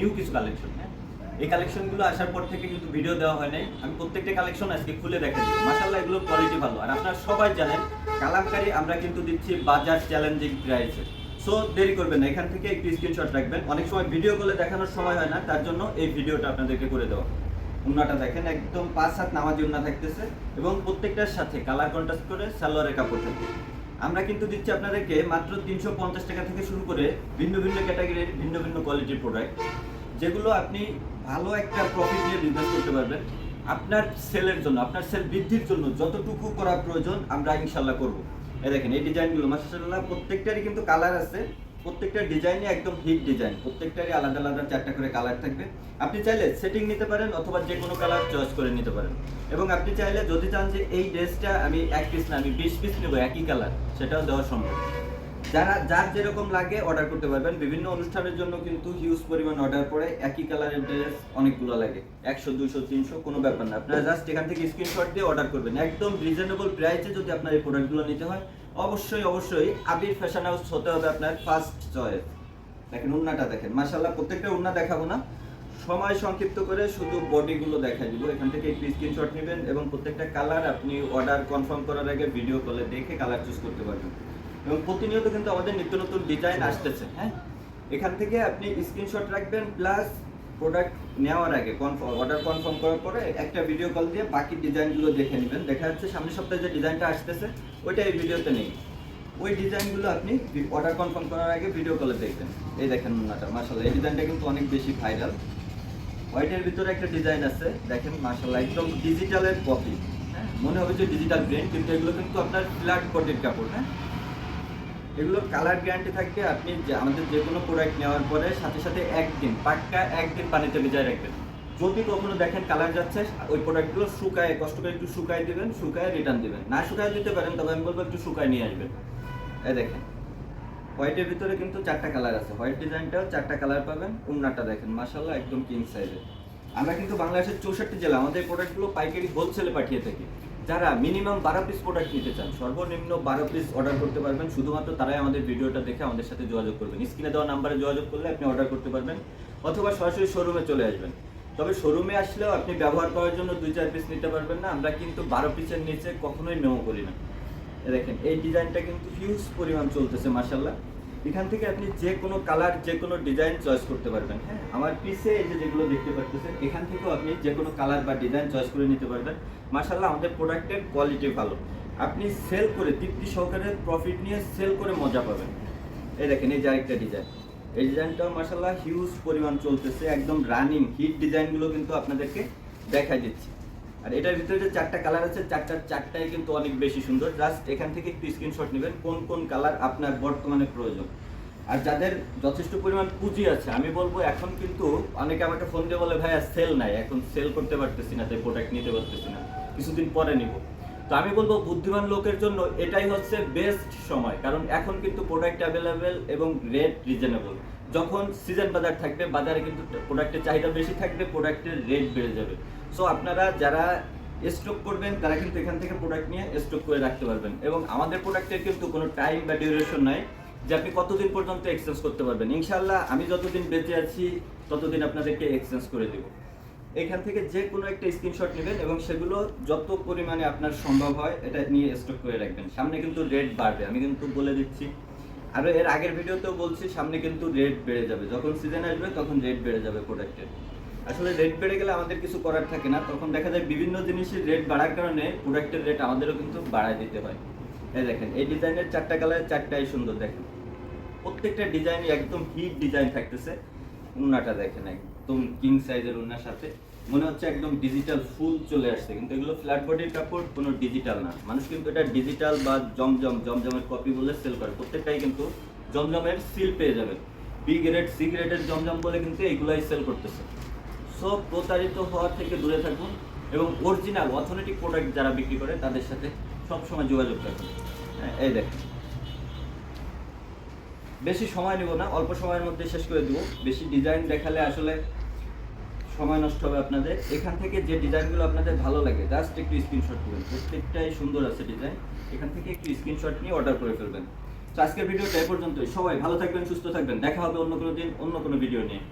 New কিছু collection হ্যাঁ? এই কালেকশনগুলো আসার পর থেকে কিন্তু ভিডিও দেওয়া হয় নাই। আমি প্রত্যেকটা কালেকশন আজকে খুলে দেখা দিই মাসাল্লাহ এগুলোর কোয়ালিটি ভালো। আর আপনারা সবাই জানেন, কালামকারি আমরা কিন্তু দিচ্ছি বাজার চ্যালেঞ্জিং প্রাইসে সো দেরি করবেন না, এখান থেকে একটু স্ক্রিনশট রাখবেন। অনেক সময় ভিডিও করলে দেখানোর সময় হয় না, তার জন্য এই ভিডিওটা আপনাদেরকে করে দেওয়া। উন্নাটা দেখেন, একদম পাঁচ হাত নামাজি উন্না থাকতেছে এবং প্রত্যেকটার সাথে কালার কন্ট্রাস্ট করে সালোয়ারের কাপড় থাকে। আমরা কিন্তু দিচ্ছি আপনাদেরকে মাত্র তিনশো পঞ্চাশ টাকা থেকে শুরু করে ভিন্ন ভিন্ন ক্যাটাগরির ভিন্ন ভিন্ন কোয়ালিটির প্রোডাক্ট যেগুলো আপনি ভালো একটা প্রফিট নিয়ে বিজনেস করতে পারবেন, আপনার সেলের জন্য, আপনার সেল বৃদ্ধির জন্য যতটুকু করা প্রয়োজন আমরা ইনশাল্লাহ করব। এই দেখেন, এই ডিজাইনগুলো মাসাল্লাহ প্রত্যেকটারই কিন্তু কালার আছে, প্রত্যেকটা ডিজাইনই একদম হিট ডিজাইন প্রত্যেকটারই আলাদা আলাদা চারটা করে কালার থাকবে। আপনি চাইলে সেটিং নিতে পারেন অথবা যে কোনো কালার চয়েস করে নিতে পারেন। এবং আপনি চাইলে যদি চান যে এই ড্রেসটা আমি এক পিস না, আমি বিশ পিস নেব, একই কালার সেটাও দেওয়া সম্ভব। যারা, যার যেরকম লাগে অর্ডার করতে পারবেন। বিভিন্ন অনুষ্ঠানের জন্য কিন্তু হিউজ পরিমাণ অর্ডার পড়ে। একই কালারের ড্রেস অনেকগুলো লাগে। একশো, দুশো, তিনশো, কোনো ব্যাপার না। আপনারা জাস্ট এখান থেকে স্ক্রিনশট দিয়ে অর্ডার করবেন। একদম রিজনেবল প্রাইসে যদি আপনার এই প্রোডাক্টগুলো নিতে হয়, অবশ্যই অবশ্যই আবির ফ্যাশন হাউস হতে হবে আপনার ফার্স্ট চয়েস দেখেন উন্নাটা দেখেন। মাশাল্লাহ প্রত্যেকটা উন্না দেখাবো না। সময় সংক্ষিপ্ত করে শুধু বডিগুলো দেখাই দিব। এখান থেকে একটু স্ক্রিনশট নেবেন এবং প্রত্যেকটা কালার আপনি অর্ডার কনফার্ম করার আগে ভিডিও কলে দেখে কালার চুজ করতে পারবেন। এবং প্রতিনিয়ত কিন্তু আমাদের নিত্য নতুন ডিজাইন আসতেছে হ্যাঁ? এখান থেকে আপনি স্ক্রিনশট রাখবেন প্লাস প্রোডাক্ট নেওয়ার আগে কনফার্ম অর্ডার কনফার্ম করার পরে একটা ভিডিও কল দিয়ে বাকি ডিজাইনগুলো দেখে নেবেন। দেখা যাচ্ছে সামনের সপ্তাহে যে ডিজাইনটা আসতেছে ওইটা এই ভিডিওতে নেই। ওই ডিজাইনগুলো আপনি অর্ডার কনফার্ম করার আগে ভিডিও কলে দেখবেন। এই দেখেন মুন্নাটা মাসাল্লাহ এই ডিজাইনটা কিন্তু অনেক বেশি ভাইরাল হোয়াইটের ভিতরে একটা ডিজাইন আছে দেখেন মাসাল্লাহ একদম ডিজিটালের কপি হ্যাঁ? মনে হবে যে ডিজিটাল প্রিন্ট কিন্তু এগুলো কিন্তু আপনার ফ্ল্যাট বডির কাপড় হ্যাঁ? এগুলোর কালার গ্যারান্টি থাকবে, আপনি আমাদের যে কোনো প্রোডাক্ট নেওয়ার পরে সাথে সাথে একদিন, পাক্কা একদিন পানিতে ভিজায় রাখবেন। যদি কখনো দেখেন কালার যাচ্ছে, ওই প্রোডাক্টগুলো শুকায়, কষ্ট করে একটু শুকায় দিবেন, শুকায় রিটার্ন দিবেন। না শুকায় দিতে পারেন, তবে আমি বলব একটু শুকায় নিয়ে আসবেন। এই দেখেন হোয়াইটের ভিতরে কিন্তু চারটা কালার আছে। হোয়াইট ডিজাইনটাও চারটা কালার পাবেন উন্নাটা দেখেন মাসাল্লাহ একদম কিং সাইজের আমরা কিন্তু বাংলাদেশের চৌষট্টি জেলা, আমাদের প্রোডাক্টগুলো পাইকারি হোলসেলে পাঠিয়ে থাকি। যারা মিনিমাম বারো পিস প্রোডাক্ট নিতে চান, সর্বনিম্ন বারো পিস অর্ডার করতে পারবেন। শুধুমাত্র তারাই আমাদের ভিডিওটা দেখে আমাদের সাথে যোগাযোগ করবেন। স্ক্রিনে দেওয়া নাম্বারে যোগাযোগ করলে আপনি অর্ডার করতে পারবেন অথবা সরাসরি শোরুমে চলে আসবেন। তবে শোরুমে আসলেও আপনি ব্যবহার করার জন্য দুই চার পিস নিতে পারবেন না। আমরা কিন্তু বারো পিসের নিচে কখনোই মেমো করি না। দেখেন, এই ডিজাইনটা কিন্তু হিউজ পরিমাণ চলতেছে মাসাল্লাহ এখান থেকে আপনি যে কোনো কালার যে কোনো ডিজাইন চয়েস করতে পারবেন হ্যাঁ? আমার পিসে এই যে যেগুলো দেখতে পাচ্ছেন এখান থেকেও আপনি যে কোনো কালার বা ডিজাইন চয়েস করে নিতে পারবেন। মাসাল্লাহ আমাদের প্রোডাক্টের কোয়ালিটি ভালো। আপনি সেল করে তৃপ্তি সহকারে প্রফিট নিয়ে সেল করে মজা পাবেন। এই দেখেন, এই যে আরেকটা ডিজাইন এই ডিজাইনটাও মাসাল্লাহ হিউজ পরিমাণ চলতেছে, একদম রানিং হিট ডিজাইনগুলো কিন্তু আপনাদেরকে দেখা দিচ্ছি। আর এটার ভিতরে যে চারটা কালার আছে চারটার চারটাই কিন্তু অনেক বেশি সুন্দর। জাস্ট এখান থেকে একটু স্ক্রিনশট নেবেন কোন কোন কালার আপনার বর্তমানে প্রয়োজন। আর যাদের যথেষ্ট পরিমাণ পুঁজি আছে, আমি বলব এখন কিন্তু অনেকে আমাকে ফোন দিয়ে বলে, ভাইয়া সেল নাই। এখন সেল করতে পারতেছি না, তাই প্রোডাক্ট নিতে পারতেছি না। কিছুদিন পরে নিব। তো আমি বলব বুদ্ধিমান লোকের জন্য এটাই হচ্ছে বেস্ট সময়। কারণ এখন কিন্তু প্রোডাক্ট অ্যাভেলেবেল এবং রেট রিজনেবল যখন সিজন বাজার থাকবে, বাজারে কিন্তু প্রোডাক্টের চাহিদা বেশি থাকবে প্রোডাক্টের রেট বেড়ে যাবে। সো আপনারা যারা স্টক করবেন, তারা কিন্তু এখান থেকে প্রোডাক্ট নিয়ে স্টক করে রাখতে পারবেন। এবং আমাদের প্রোডাক্টের কিন্তু কোনো টাইম বা ডিউরেশন নাই যে আপনি কতদিন পর্যন্ত এক্সচেঞ্জ করতে পারবেন। ইনশাল্লাহ আমি যতদিন বেঁচে আছি, ততদিন আপনাদেরকে এক্সচেঞ্জ করে দেবো। এখান থেকে যে কোনো একটা স্ক্রিনশট নেবেন এবং সেগুলো যত পরিমাণে আপনার সম্ভব হয়, এটা নিয়ে স্টক করে রাখবেন। সামনে কিন্তু রেট বাড়বে। আমি কিন্তু বলে দিচ্ছি আর এর আগের ভিডিওতেও বলছি, সামনে কিন্তু রেট বেড়ে যাবে। যখন সিজন আসবে, তখন রেট বেড়ে যাবে প্রোডাক্টের আসলে রেট বেড়ে গেলে আমাদের কিছু করার থাকে না। তখন দেখা যায় বিভিন্ন জিনিসের রেট বাড়ার কারণে প্রোডাক্টের রেট আমাদেরও কিন্তু বাড়ায় দিতে হয়। এই দেখেন, এই ডিজাইনের চারটা কালার চারটাই সুন্দর দেখেন। প্রত্যেকটা ডিজাইন একদম হিট ডিজাইন থাকতেছে। উন্নাটা দেখেন, একদম কিং সাইজের উন্নার সাথে। মনে হচ্ছে একদম ডিজিটাল ফুল চলে আসছে কিন্তু এগুলো ফ্ল্যাট বডির কাপড় কোনো ডিজিটাল না। মানুষ কিন্তু এটা ডিজিটাল বা জমজম জমজমের কপি বলে সেল করে। প্রত্যেকটাই কিন্তু জমজমের সিল পেয়ে যাবেন বি গ্রেড সি গ্রেডের জমজম বলে কিন্তু এইগুলাই সেল করতেছে। সব প্রতারিত হওয়া থেকে দূরে থাকুন এবং অরিজিনাল অথেন্টিক প্রোডাক্ট যারা বিক্রি করে তাদের সাথে সবসময় যোগাযোগ রাখুন। হ্যাঁ, এই দেখেন। বেশি সময় নেব না অল্প সময়ের মধ্যে শেষ করে দেবো। বেশি ডিজাইন দেখালে আসলে সময় নষ্ট হবে আপনাদের। এখান থেকে যে ডিজাইনগুলো আপনাদের ভালো লাগে জাস্ট একটু স্ক্রিনশট করবেন। প্রত্যেকটাই সুন্দর আছে ডিজাইন এখান থেকে একটু স্ক্রিনশট নিয়ে অর্ডার করে ফেলবেন। তো আজকের ভিডিওটা এ পর্যন্তই। সবাই ভালো থাকবেন, সুস্থ থাকবেন। দেখা হবে অন্য কোনো দিন, অন্য কোনো ভিডিও নিয়ে।